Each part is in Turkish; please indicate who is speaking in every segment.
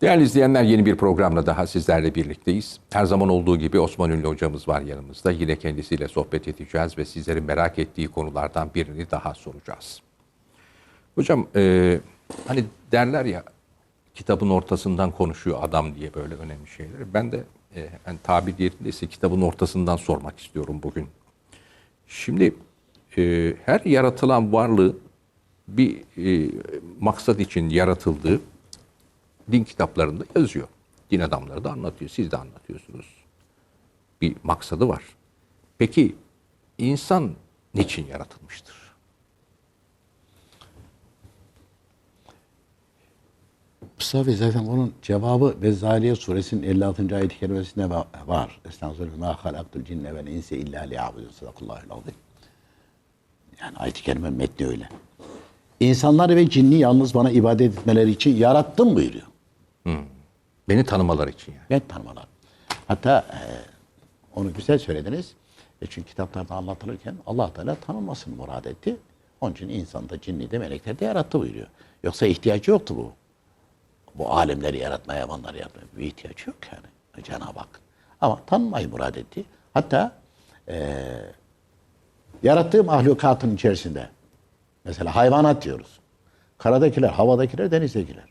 Speaker 1: Değerli izleyenler yeni bir programla daha sizlerle birlikteyiz. Her zaman olduğu gibi Osman Ünlü hocamız var yanımızda. Yine kendisiyle sohbet edeceğiz ve sizlerin merak ettiği konulardan birini daha soracağız. Hocam e, hani derler ya kitabın ortasından konuşuyor adam diye böyle önemli şeyler. Ben de e, yani tabir yerindeyse kitabın ortasından sormak istiyorum bugün. Şimdi e, her yaratılan varlığı bir e, maksat için yaratıldığı din kitaplarında yazıyor. Din adamları da anlatıyor. Siz de anlatıyorsunuz. Bir maksadı var. Peki insan niçin yaratılmıştır?
Speaker 2: Mustafa Bey zaten bunun cevabı Vezzaliye suresinin 56. ayet-i kerimesinde va- var. Estağfurullah. Ma halaktul cinne vel inse illa liya'budun. Sadakallahu azim. Yani ayet-i kerime metni öyle. İnsanları ve cinni yalnız bana ibadet etmeleri için yarattım buyuruyor.
Speaker 1: Beni tanımaları için yani.
Speaker 2: Ben tanımalar. Hatta e, onu güzel söylediniz. E çünkü kitaplarda anlatılırken allah Teala tanınmasını murad etti. Onun için insan da cinni de melekler de yarattı buyuruyor. Yoksa ihtiyacı yoktu bu. Bu alemleri yaratmaya, hayvanları yaratmaya bir ihtiyacı yok yani Cenab-ı Hak. Ama tanınmayı murad etti. Hatta e, yarattığı mahlukatın içerisinde mesela hayvanat diyoruz. Karadakiler, havadakiler, denizdekiler.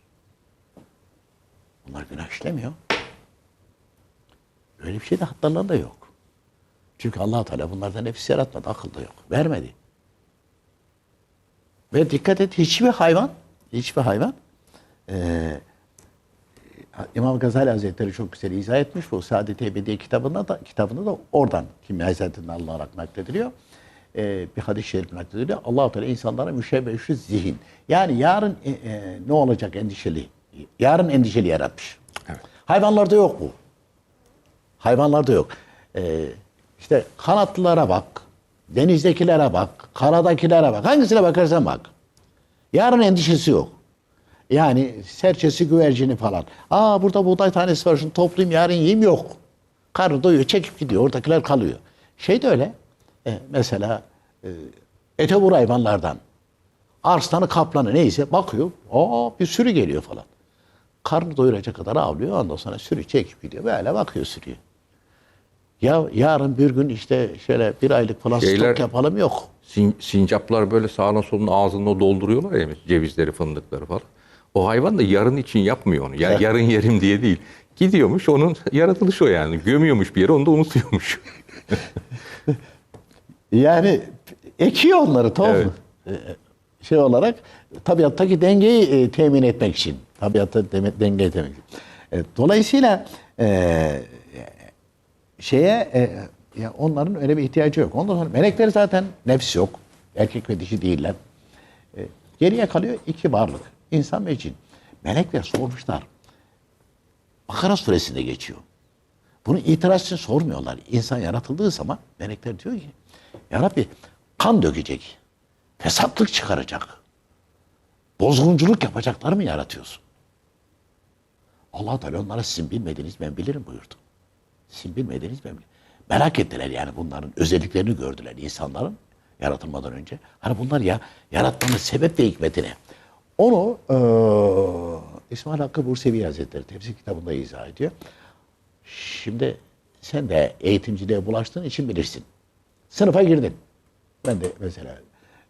Speaker 2: Bunlar günah işlemiyor. Öyle bir şey de hatlarında yok. Çünkü allah Teala bunlardan nefis yaratmadı, akıl yok. Vermedi. Ve dikkat et hiçbir hayvan, hiçbir hayvan eee İmam Gazali Hazretleri çok güzel izah etmiş bu Saadet Ebediye kitabında da kitabında da oradan Kimya Hazretleri'nden alınarak naklediliyor. Ee, bir hadis-i şerif naklediliyor. allah Teala insanlara müşebbehü zihin. Yani yarın e, e, ne olacak endişeli. Yarın endişeli yaratmış. Hayvanlarda yok bu. Hayvanlarda yok. Ee, işte kanatlılara bak, denizdekilere bak, karadakilere bak. Hangisine bakarsan bak. Yarın endişesi yok. Yani serçesi, güvercini falan. Aa burada buğday tanesi var şunu toplayayım yarın yiyeyim yok. Karnı doyuyor çekip gidiyor oradakiler kalıyor. Şey de öyle. E, mesela e, ete vur hayvanlardan. Arslanı kaplanı neyse bakıyor. Aa bir sürü geliyor falan. Karnı doyuracak kadar avlıyor. Ondan sonra sürü çekip gidiyor. Böyle bakıyor sürüye. Ya yarın bir gün işte şöyle bir aylık falan
Speaker 1: Şeyler-
Speaker 2: stok yapalım yok.
Speaker 1: Sin- sincaplar böyle sağına soluna ağzını dolduruyorlar ya cevizleri, fındıkları falan. O hayvan da yarın için yapmıyor onu. Yani yarın yerim diye değil. Gidiyormuş onun yaratılışı o yani. Gömüyormuş bir yere onu da unutuyormuş.
Speaker 2: Yani ekiyor onları tamam mı? Ee, Şey olarak tabiattaki dengeyi e, temin etmek için. Tabiatta deme- dengeyi temin için. E, dolayısıyla e, şeye e, ya onların öyle bir ihtiyacı yok. Ondan sonra melekler zaten nefs yok. Erkek ve dişi değiller. E, geriye kalıyor iki varlık. insan ve cin. Melekler sormuşlar. Bakara suresinde geçiyor. Bunu itiraz için sormuyorlar. İnsan yaratıldığı zaman melekler diyor ki Ya Rabbi kan dökecek. Fesatlık çıkaracak. Bozgunculuk yapacaklar mı yaratıyorsun? Allah Teala onlara sizin bilmediğiniz ben bilirim buyurdu. Sizin bilmediğiniz ben bilirim. Merak ettiler yani bunların özelliklerini gördüler insanların yaratılmadan önce. Hani bunlar ya yaratmanın sebep ve hikmeti ne? Onu eee İsmail Hakkı Bursevi Hazretleri tefsir kitabında izah ediyor. Şimdi sen de eğitimciliğe bulaştığın için bilirsin. Sınıfa girdin. Ben de mesela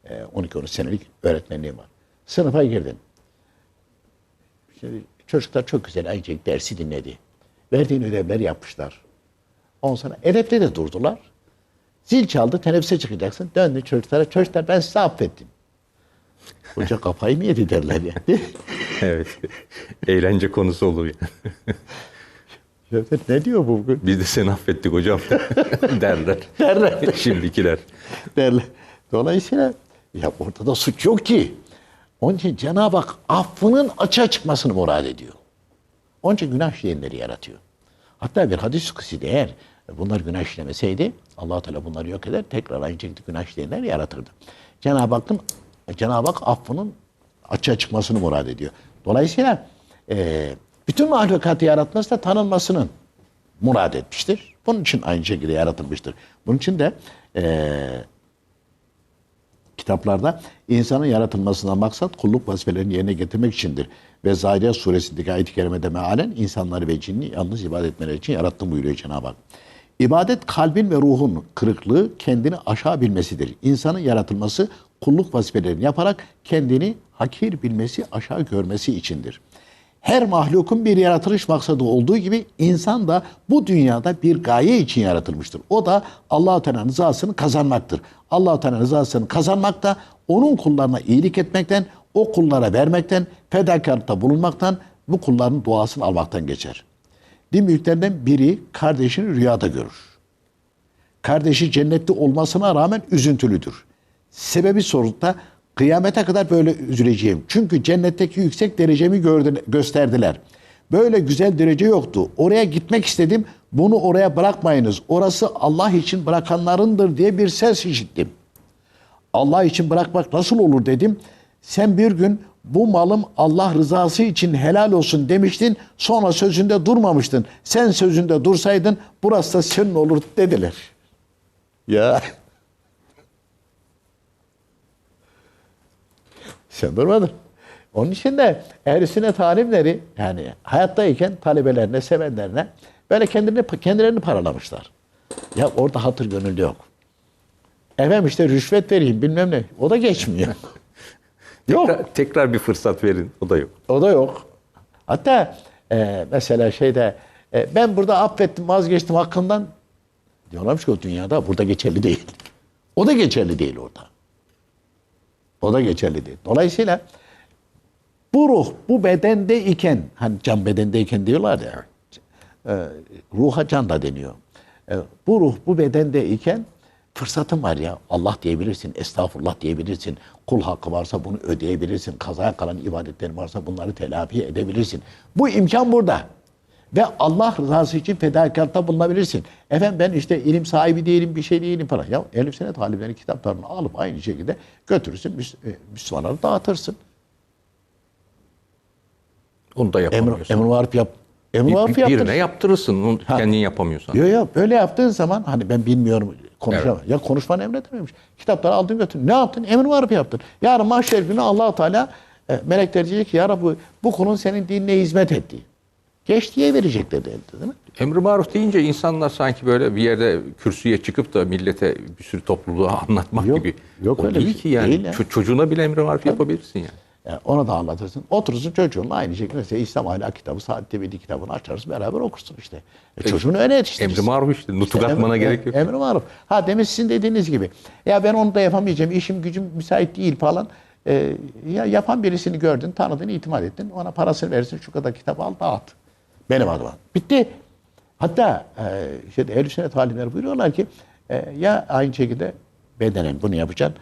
Speaker 2: e, 12-13 senelik öğretmenliğim var. Sınıfa girdin. Şimdi çocuklar çok güzel şekilde dersi dinledi. Verdiğin ödevleri yapmışlar. Ondan sonra edepte de durdular. Zil çaldı, teneffüse çıkacaksın. Döndü çocuklara, çocuklar ben size affettim. Hoca kafayı mı yedi derler yani.
Speaker 1: evet. Eğlence konusu olur yani.
Speaker 2: Ya ne diyor bu?
Speaker 1: Biz de seni affettik hocam derler.
Speaker 2: Derler.
Speaker 1: Şimdikiler.
Speaker 2: derler. Dolayısıyla ya ortada suç yok ki. Onun için Cenab-ı Hak affının açığa çıkmasını murad ediyor. Onun için günah işleyenleri yaratıyor. Hatta bir hadis kısıdı eğer bunlar günah işlemeseydi allah Teala bunları yok eder. Tekrar aynı şekilde günah işleyenler yaratırdı. Cenab-ı Hakk'ın Cenab-ı Hak affının açığa çıkmasını murad ediyor. Dolayısıyla e, bütün mahlukatı yaratması da tanınmasının murad etmiştir. Bunun için aynı şekilde yaratılmıştır. Bunun için de e, kitaplarda insanın yaratılmasından maksat kulluk vazifelerini yerine getirmek içindir. Ve Zariyat suresindeki ayet-i kerimede mealen insanları ve cinni yalnız ibadet etmeleri için yarattım buyuruyor Cenab-ı Hak. İbadet kalbin ve ruhun kırıklığı kendini aşağı bilmesidir. İnsanın yaratılması kulluk vazifelerini yaparak kendini hakir bilmesi, aşağı görmesi içindir. Her mahlukun bir yaratılış maksadı olduğu gibi insan da bu dünyada bir gaye için yaratılmıştır. O da Allah-u Teala'nın rızasını kazanmaktır. Allah-u Teala'nın rızasını kazanmak da onun kullarına iyilik etmekten, o kullara vermekten, fedakarlıkta bulunmaktan, bu kulların duasını almaktan geçer. Din büyüklerinden biri kardeşini rüyada görür. Kardeşi cennette olmasına rağmen üzüntülüdür. Sebebi sorulda kıyamete kadar böyle üzüleceğim. Çünkü cennetteki yüksek derecemi gördü, gösterdiler. Böyle güzel derece yoktu. Oraya gitmek istedim. Bunu oraya bırakmayınız. Orası Allah için bırakanlarındır diye bir ses işittim. Allah için bırakmak nasıl olur dedim. Sen bir gün bu malım Allah rızası için helal olsun demiştin. Sonra sözünde durmamıştın. Sen sözünde dursaydın burası da senin olur dediler. Ya. Sen durmadın. Onun için de ehl sünnet alimleri yani hayattayken talebelerine, sevenlerine böyle kendilerini, kendilerini paralamışlar. Ya orada hatır gönülde yok. Efendim işte rüşvet vereyim bilmem ne. O da geçmiyor. yok.
Speaker 1: Tekrar, tekrar bir fırsat verin. O da yok.
Speaker 2: O da yok. Hatta e, mesela şeyde e, ben burada affettim vazgeçtim hakkından diyorlarmış ki o dünyada burada geçerli değil. O da geçerli değil orada. O da geçerli değil. Dolayısıyla bu ruh bu bedende iken hani can bedendeyken diyorlar ya e, ruha can da deniyor. E, bu ruh bu bedende iken fırsatın var ya Allah diyebilirsin, estağfurullah diyebilirsin. Kul hakkı varsa bunu ödeyebilirsin. Kazaya kalan ibadetlerin varsa bunları telafi edebilirsin. Bu imkan burada. Ve Allah rızası için fedakarlıkta bulunabilirsin. Efendim ben işte ilim sahibi değilim, bir şey değilim falan. Ya Elif Senet alimlerin kitaplarını alıp aynı şekilde götürürsün, Müs- e, Müslümanlara dağıtırsın.
Speaker 1: Onu da
Speaker 2: Emr,
Speaker 1: yapamıyorsun.
Speaker 2: emr varıp yap. Emr
Speaker 1: Bir-
Speaker 2: varıp
Speaker 1: bir- birine yaptırırsın. Onu kendin yapamıyorsan.
Speaker 2: Yok yok böyle yaptığın zaman hani ben bilmiyorum konuşamam. Ya konuşmanı emretmemiş. Kitapları aldın götürdün. Ne yaptın? Emir varıp yaptın. Yarın mahşer günü allah Teala e, melekler diyecek ki ya Rabbi bu kulun senin dinine hizmet etti. Geç diye verecekler de elde, değil mi?
Speaker 1: Emri maruf deyince insanlar sanki böyle bir yerde kürsüye çıkıp da millete bir sürü topluluğa anlatmak
Speaker 2: Yok,
Speaker 1: gibi.
Speaker 2: yok
Speaker 1: o
Speaker 2: öyle
Speaker 1: değil
Speaker 2: şey.
Speaker 1: ki yani.
Speaker 2: Değil ya.
Speaker 1: Ço- çocuğuna bile emri maruf yapabilirsin yani.
Speaker 2: Yani ona da anlatırsın. Oturursun çocuğunla aynı şekilde mesela İslam ahlak kitabı, Saadet'te Bildi kitabını açarsın beraber okursun işte. E, çocuğunu öyle yetiştirirsin.
Speaker 1: Emri maruf işte. Nutuk
Speaker 2: İşte
Speaker 1: atmana
Speaker 2: emri-
Speaker 1: gerek yok.
Speaker 2: Emri maruf. Ha demin sizin dediğiniz gibi. Ya ben onu da yapamayacağım. işim gücüm müsait değil falan. Ee, ya yapan birisini gördün, tanıdın, itimat ettin. Ona parasını verirsin. Şu kadar kitap al, dağıt. Benim adıma. Bitti. Hatta e, işte ehl sünnet alimleri buyuruyorlar ki e, ya aynı şekilde bedenen bunu yapacaksın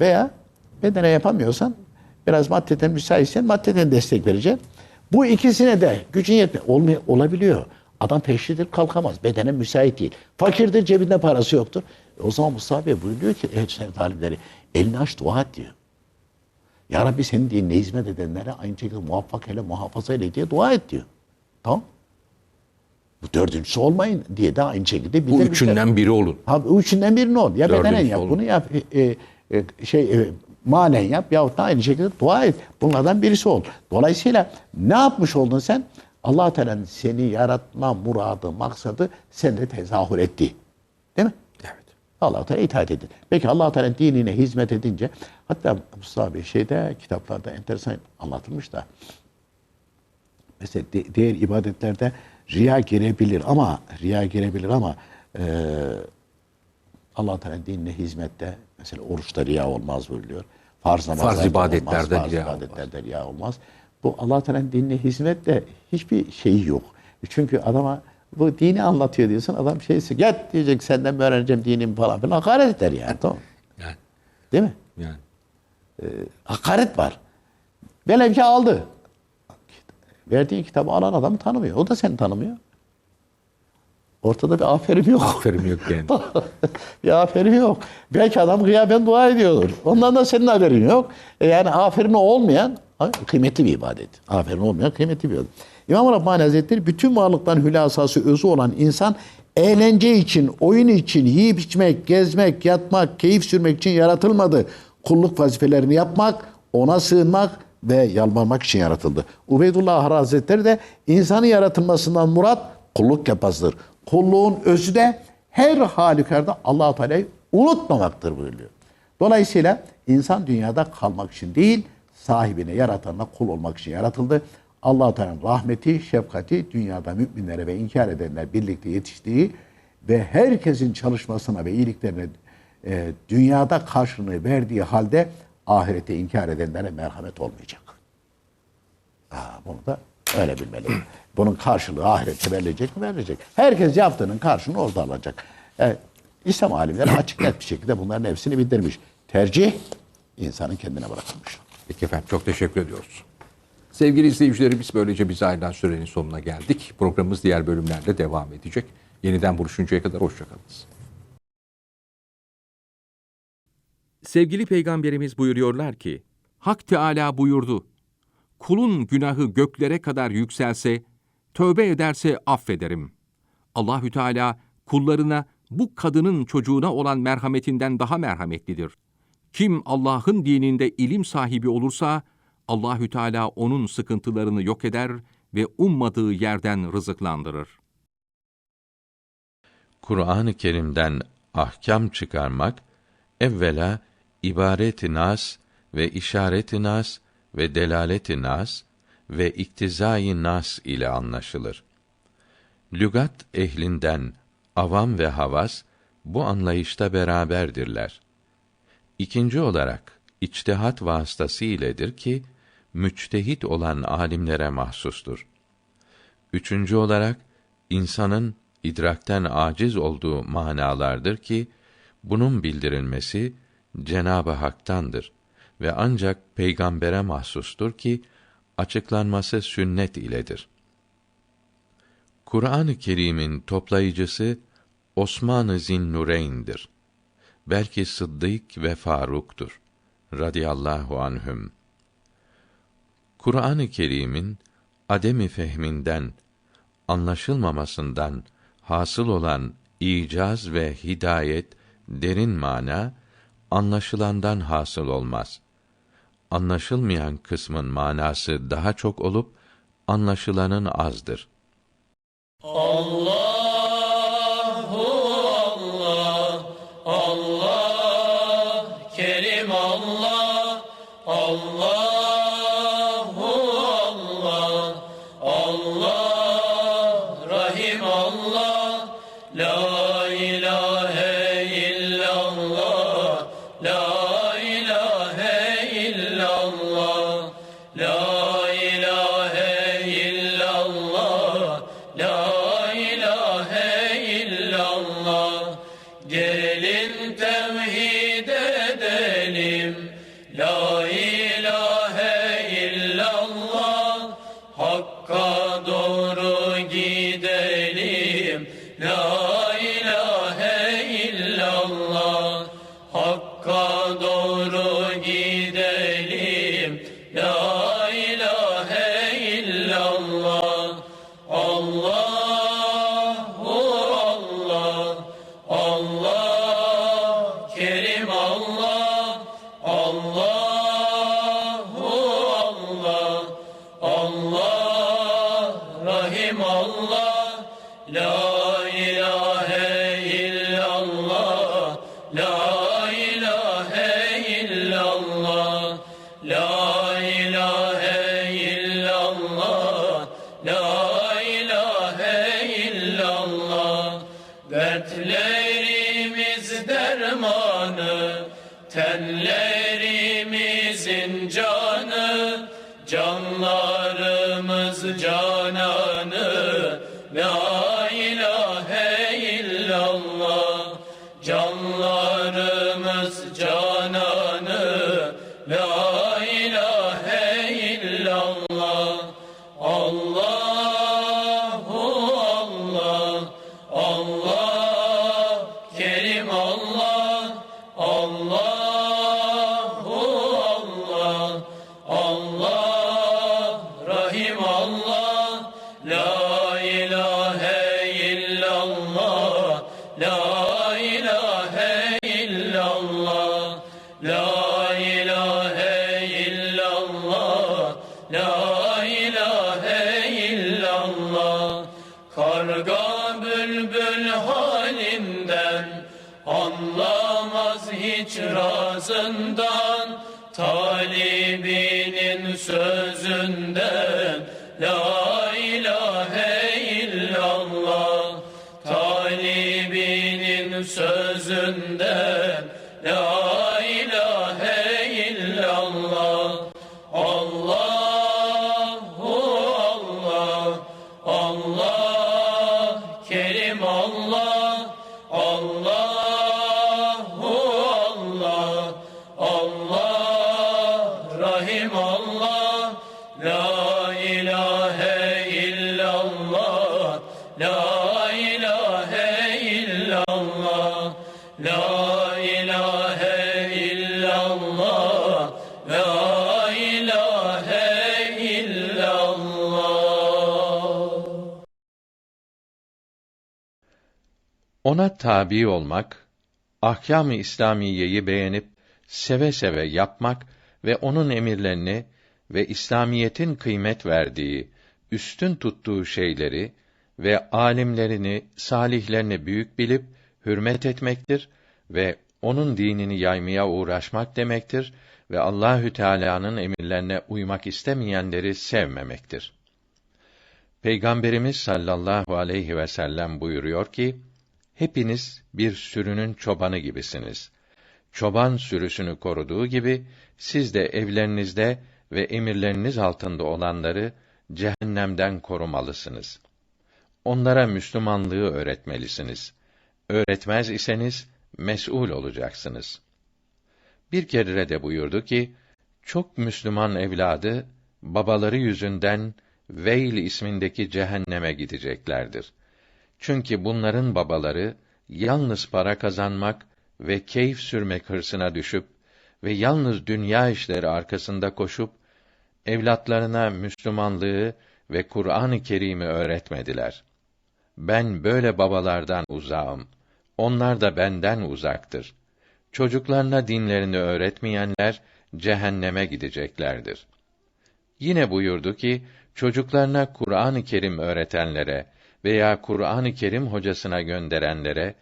Speaker 2: veya bedene yapamıyorsan biraz maddeden müsaitsen maddeden destek vereceksin. Bu ikisine de gücün yetme olmay olabiliyor. Adam peşlidir kalkamaz. Bedene müsait değil. Fakirdir cebinde parası yoktur. E o zaman Mustafa Bey buyuruyor ki ehl sünnet alimleri elini aç dua et diyor. Ya Rabbi senin dinine hizmet edenlere aynı şekilde muvaffak hele muhafaza ile diye dua et diyor. Tamam. Bu dördüncüsü olmayın diye de aynı şekilde
Speaker 1: Bu
Speaker 2: bildirmişler.
Speaker 1: üçünden biri olun.
Speaker 2: Ha, bu üçünden birini ol. Ya bedenen yap,
Speaker 1: olun.
Speaker 2: bunu yap, e, e, şey e, malen yap yahut da aynı şekilde dua et. Bunlardan birisi ol. Dolayısıyla ne yapmış oldun sen? allah Teala'nın seni yaratma muradı, maksadı sende tezahür etti. Değil mi?
Speaker 1: Evet.
Speaker 2: allah Teala itaat edin. Peki allah Teala'nın dinine hizmet edince hatta Mustafa Bey şeyde kitaplarda enteresan anlatılmış da mesela di- diğer ibadetlerde riya girebilir ama riya girebilir ama e, Allah Teala dinine hizmette mesela oruçta riya olmaz buyuruyor. Farz namazlarda
Speaker 1: Farz ibadetlerde
Speaker 2: olmaz, farz
Speaker 1: riya
Speaker 2: ibadetlerde riya olmaz. Bu Allah Teala'nın dinine hizmette hiçbir şeyi yok. Çünkü adama bu dini anlatıyor diyorsun. Adam şeysi gel diyecek senden mi öğreneceğim dinimi falan filan. Hakaret eder yani. Tamam.
Speaker 1: Yani.
Speaker 2: Değil mi?
Speaker 1: yani.
Speaker 2: Hakaret var. Velev ki aldı. Verdiği kitabı alan adamı tanımıyor. O da seni tanımıyor. Ortada bir aferin yok.
Speaker 1: Aferin yok yani.
Speaker 2: bir aferin yok. Belki adam gıyaben dua ediyordur. Ondan da senin haberin yok. E yani aferin olmayan kıymetli bir ibadet. Aferin olmayan kıymetli bir ibadet. İmam Rabbani Hazretleri bütün varlıktan hülasası özü olan insan eğlence için, oyun için, yiyip içmek, gezmek, yatmak, keyif sürmek için yaratılmadı. Kulluk vazifelerini yapmak, ona sığınmak ve yalvarmak için yaratıldı. Ubeydullah Hazretleri de insanın yaratılmasından murat kulluk yapmasıdır. Kulluğun özü de her halükarda Allah-u Teala'yı unutmamaktır buyuruyor. Dolayısıyla insan dünyada kalmak için değil, sahibine, yaratanına kul olmak için yaratıldı. Allah Teala'nın rahmeti, şefkati dünyada müminlere ve inkar edenler birlikte yetiştiği ve herkesin çalışmasına ve iyiliklerine e, dünyada karşılığını verdiği halde ahirete inkar edenlere merhamet olmayacak. Ha, bunu da öyle bilmeli. Bunun karşılığı ahirette verilecek mi? Verilecek. Herkes yaptığının karşılığını orada alacak. Evet, İslam alimleri açık net bir şekilde bunların hepsini bildirmiş. Tercih insanın kendine bırakılmış.
Speaker 1: Peki efendim çok teşekkür ediyoruz. Sevgili izleyicilerimiz böylece bize ayrılan sürenin sonuna geldik. Programımız diğer bölümlerde devam edecek. Yeniden buluşuncaya kadar hoşçakalınız.
Speaker 3: Sevgili Peygamberimiz buyuruyorlar ki, Hak Teala buyurdu, kulun günahı göklere kadar yükselse, tövbe ederse affederim. Allahü Teala kullarına bu kadının çocuğuna olan merhametinden daha merhametlidir. Kim Allah'ın dininde ilim sahibi olursa, Allahü Teala onun sıkıntılarını yok eder ve ummadığı yerden rızıklandırır.
Speaker 4: Kur'an-ı Kerim'den ahkam çıkarmak, evvela ibaret-i nas ve işaret-i nas ve delalet-i nas ve iktizai nas ile anlaşılır. Lügat ehlinden avam ve havas bu anlayışta beraberdirler. İkinci olarak içtihat vasıtası iledir ki müçtehit olan alimlere mahsustur. Üçüncü olarak insanın idrakten aciz olduğu manalardır ki bunun bildirilmesi Cenabı Hak'tandır ve ancak peygambere mahsustur ki açıklanması sünnet iledir. Kur'an-ı Kerim'in toplayıcısı Osman-ı Zinnureyn'dir. Belki Sıddık ve Faruk'tur radıyallahu anhüm. Kur'an-ı Kerim'in ademi fehminden, anlaşılmamasından hasıl olan icaz ve hidayet, derin mana, anlaşılandan hasıl olmaz. Anlaşılmayan kısmın manası daha çok olup, anlaşılanın azdır.
Speaker 5: Kerim Allah, Allahu No. Halimden Anlamaz hiç razından Talibinin sözünden La ilahe illallah Talibinin sözünden
Speaker 4: Ona tabi olmak, ahkâm-ı İslamiyeyi beğenip seve seve yapmak ve onun emirlerini ve İslamiyetin kıymet verdiği, üstün tuttuğu şeyleri ve alimlerini, salihlerini büyük bilip hürmet etmektir ve onun dinini yaymaya uğraşmak demektir ve Allahü Teala'nın emirlerine uymak istemeyenleri sevmemektir. Peygamberimiz sallallahu aleyhi ve sellem buyuruyor ki: Hepiniz bir sürünün çobanı gibisiniz. Çoban sürüsünü koruduğu gibi siz de evlerinizde ve emirleriniz altında olanları cehennemden korumalısınız. Onlara Müslümanlığı öğretmelisiniz. Öğretmez iseniz mes'ul olacaksınız. Bir kere de buyurdu ki, çok Müslüman evladı babaları yüzünden Veil ismindeki cehenneme gideceklerdir. Çünkü bunların babaları yalnız para kazanmak ve keyif sürmek hırsına düşüp ve yalnız dünya işleri arkasında koşup evlatlarına Müslümanlığı ve Kur'an-ı Kerim'i öğretmediler. Ben böyle babalardan uzağım. Onlar da benden uzaktır. Çocuklarına dinlerini öğretmeyenler cehenneme gideceklerdir. Yine buyurdu ki, çocuklarına Kur'an-ı Kerim öğretenlere veya Kur'an-ı Kerim hocasına gönderenlere,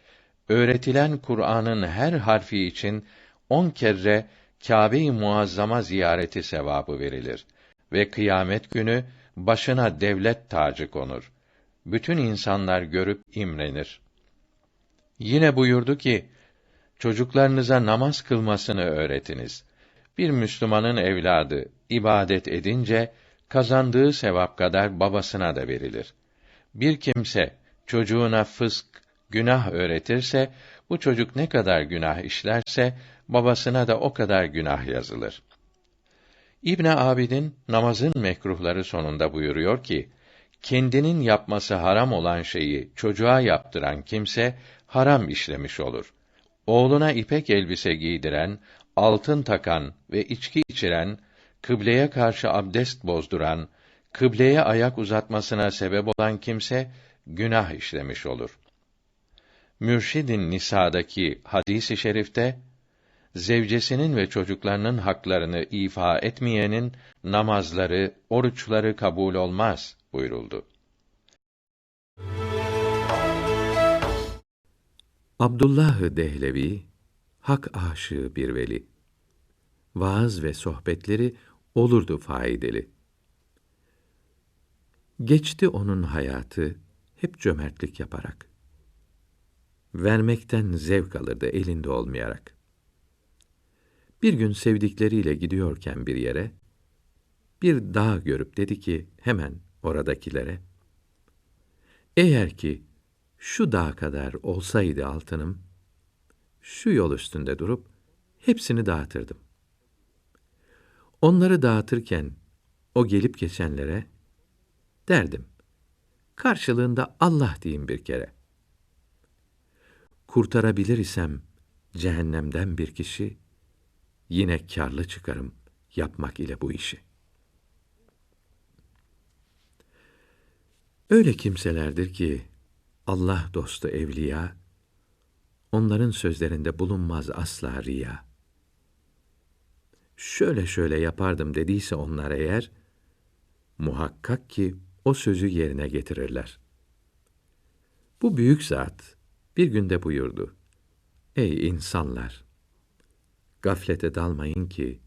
Speaker 4: öğretilen Kur'an'ın her harfi için on kere Kâbe-i Muazzama ziyareti sevabı verilir ve kıyamet günü başına devlet tacı konur. Bütün insanlar görüp imrenir. Yine buyurdu ki, çocuklarınıza namaz kılmasını öğretiniz. Bir Müslümanın evladı ibadet edince kazandığı sevap kadar babasına da verilir. Bir kimse çocuğuna fısk, günah öğretirse bu çocuk ne kadar günah işlerse babasına da o kadar günah yazılır. İbn Abidin namazın mekruhları sonunda buyuruyor ki kendinin yapması haram olan şeyi çocuğa yaptıran kimse haram işlemiş olur. Oğluna ipek elbise giydiren, altın takan ve içki içiren, kıbleye karşı abdest bozduran, kıbleye ayak uzatmasına sebep olan kimse günah işlemiş olur. Mürşidin Nisa'daki hadisi i şerifte zevcesinin ve çocuklarının haklarını ifa etmeyenin namazları, oruçları kabul olmaz buyuruldu.
Speaker 3: Abdullah Dehlevi hak aşığı bir veli. Vaaz ve sohbetleri olurdu faydalı. Geçti onun hayatı hep cömertlik yaparak. Vermekten zevk alırdı elinde olmayarak. Bir gün sevdikleriyle gidiyorken bir yere, bir dağ görüp dedi ki hemen oradakilere, eğer ki şu dağ kadar olsaydı altınım, şu yol üstünde durup hepsini dağıtırdım. Onları dağıtırken o gelip geçenlere derdim. Karşılığında Allah diyeyim bir kere. Kurtarabilir isem cehennemden bir kişi, yine kârlı çıkarım yapmak ile bu işi. Öyle kimselerdir ki Allah dostu evliya, onların sözlerinde bulunmaz asla riya. Şöyle şöyle yapardım dediyse onlar eğer,
Speaker 6: muhakkak ki o sözü yerine getirirler. Bu büyük zat bir günde buyurdu. Ey insanlar! Gaflete dalmayın ki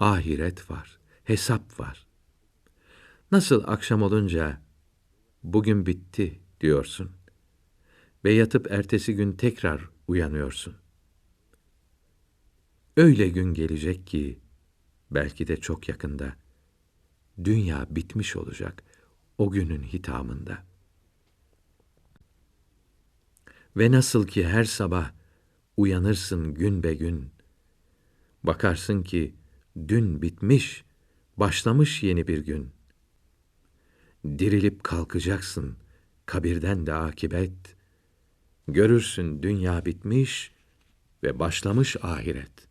Speaker 6: ahiret var, hesap var. Nasıl akşam olunca bugün bitti diyorsun ve yatıp ertesi gün tekrar uyanıyorsun. Öyle gün gelecek ki belki de çok yakında dünya bitmiş olacak o günün hitamında. Ve nasıl ki her sabah uyanırsın gün be gün, bakarsın ki dün bitmiş, başlamış yeni bir gün. Dirilip kalkacaksın, kabirden de akibet. Görürsün dünya bitmiş ve başlamış ahiret.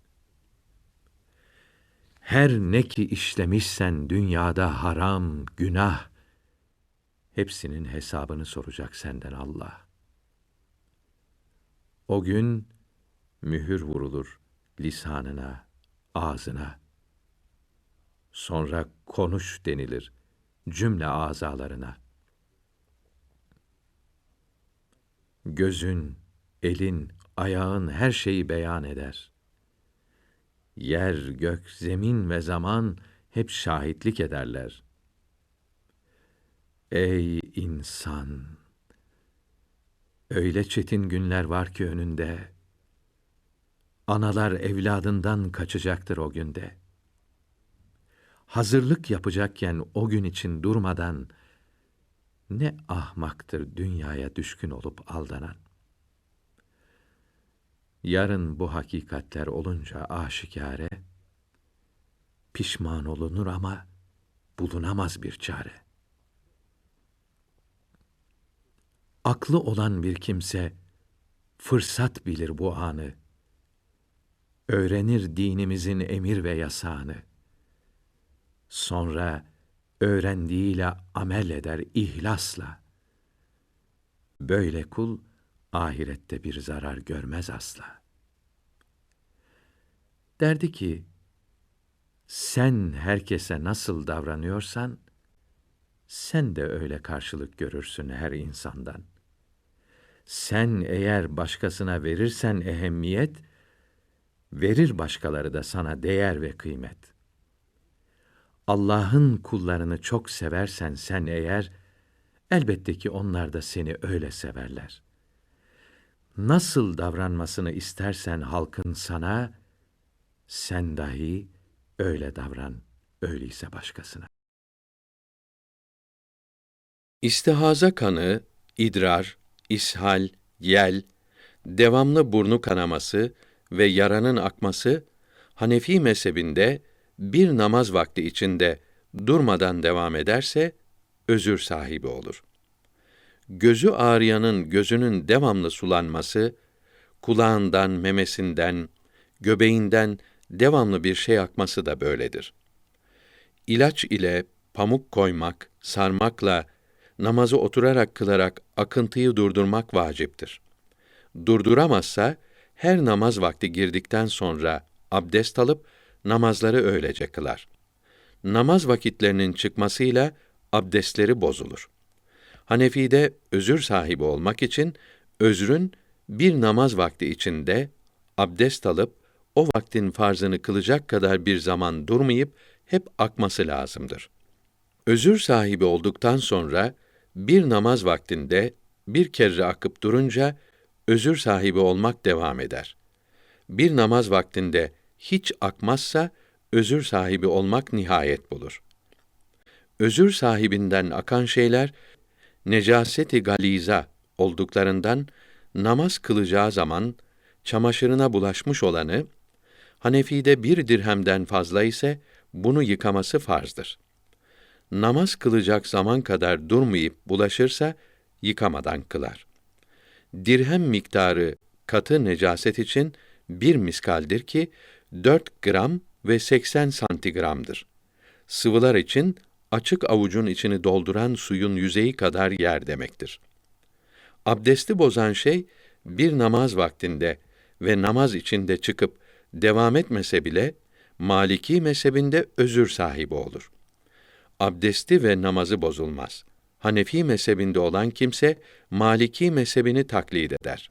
Speaker 6: Her ne ki işlemişsen dünyada haram, günah, hepsinin hesabını soracak senden Allah. O gün mühür vurulur lisanına, ağzına. Sonra konuş denilir cümle azalarına. Gözün, elin, ayağın her şeyi beyan eder. Yer, gök, zemin ve zaman hep şahitlik ederler. Ey insan! Öyle çetin günler var ki önünde. Analar evladından kaçacaktır o günde. Hazırlık yapacakken o gün için durmadan ne ahmaktır dünyaya düşkün olup aldanan. Yarın bu hakikatler olunca aşikare, pişman olunur ama bulunamaz bir çare. Aklı olan bir kimse fırsat bilir bu anı. Öğrenir dinimizin emir ve yasağını. Sonra öğrendiğiyle amel eder ihlasla. Böyle kul ahirette bir zarar görmez asla. Derdi ki, sen herkese nasıl davranıyorsan, sen de öyle karşılık görürsün her insandan. Sen eğer başkasına verirsen ehemmiyet, verir başkaları da sana değer ve kıymet. Allah'ın kullarını çok seversen sen eğer, elbette ki onlar da seni öyle severler. Nasıl davranmasını istersen halkın sana, sen dahi öyle davran, öyleyse başkasına.
Speaker 4: İstihaza kanı, idrar, ishal, yel, devamlı burnu kanaması ve yaranın akması Hanefi mezhebinde bir namaz vakti içinde durmadan devam ederse özür sahibi olur. Gözü ağrıyanın gözünün devamlı sulanması, kulağından, memesinden, göbeğinden devamlı bir şey akması da böyledir. İlaç ile pamuk koymak, sarmakla namazı oturarak kılarak akıntıyı durdurmak vaciptir. Durduramazsa her namaz vakti girdikten sonra abdest alıp namazları öylece kılar. Namaz vakitlerinin çıkmasıyla abdestleri bozulur. Hanefi'de özür sahibi olmak için özrün bir namaz vakti içinde abdest alıp o vaktin farzını kılacak kadar bir zaman durmayıp hep akması lazımdır. Özür sahibi olduktan sonra bir namaz vaktinde bir kere akıp durunca özür sahibi olmak devam eder. Bir namaz vaktinde hiç akmazsa özür sahibi olmak nihayet bulur. Özür sahibinden akan şeyler necaseti galiza olduklarından namaz kılacağı zaman çamaşırına bulaşmış olanı Hanefi'de bir dirhemden fazla ise bunu yıkaması farzdır. Namaz kılacak zaman kadar durmayıp bulaşırsa yıkamadan kılar. Dirhem miktarı katı necaset için bir miskaldir ki 4 gram ve 80 santigramdır. Sıvılar için açık avucun içini dolduran suyun yüzeyi kadar yer demektir. Abdesti bozan şey bir namaz vaktinde ve namaz içinde çıkıp devam etmese bile Maliki mezhebinde özür sahibi olur. Abdesti ve namazı bozulmaz. Hanefi mezhebinde olan kimse Maliki mezhebini taklit eder.